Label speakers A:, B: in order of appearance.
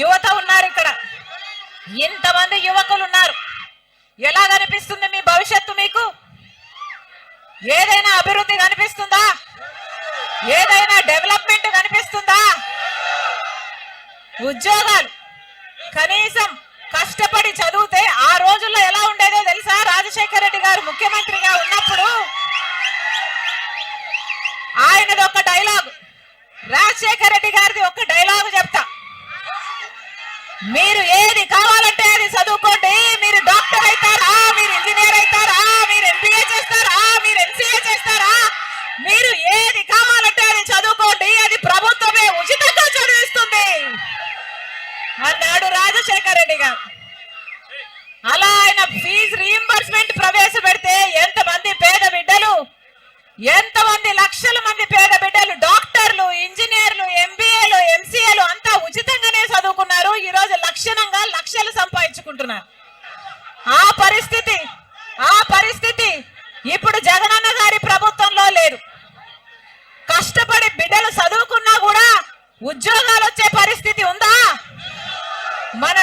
A: యువత ఉన్నారు ఇక్కడ. ఇంతమంది యువకులు ఉన్నారు. ఎలా కనిపిస్తుంది మీ భవిష్యత్తు మీకు? ఏదైనా అభివృద్ధి కనిపిస్తుందా? ఏదైనా డెవలప్మెంట్ కనిపిస్తుందా? ఉద్యోగాలు కనీసం కష్టపడి చదివితే ఆ రోజుల్లో ఎలా ఉండేదో తెలుసా? రాజశేఖర రెడ్డి గారు ముఖ్యమంత్రిగా ఉన్నప్పుడు ఆయనది ఒక డైలాగ్. రాజశేఖర రెడ్డి గారిది ఒక మీరు ఏది కావాలంటే అది చదువుకోండి. మీరు డాక్టర్ అవుతారా? మీరు ఇంజనీర్ అవుతారా? మీరు ఎంబీఏ చేస్తారా? మీరు ఎంసీఏ చేస్తారా? మీరు ఏది కావాలంటే అది చదువుకోండి. అది ప్రభుత్వమే ఉచితంగా చదివిస్తుంది. అన్నాడు రాజశేఖర రెడ్డి గారు. అలా ఆయన ఫీ ఆ పరిస్థితి ఆ పరిస్థితి ఇప్పుడు జగనన్న గారి ప్రభుత్వంలో లేదు. కష్టపడి బిడ్డలు చదువుకున్నా కూడా ఉద్యోగాలు వచ్చే పరిస్థితి ఉందా? మన